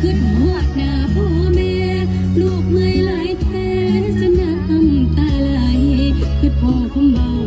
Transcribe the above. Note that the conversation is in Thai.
คือหอดหน้าพ่อแม่ ลูกเม่หลายแทจะน้ำตาไหลขึ้นพ่อคงเบา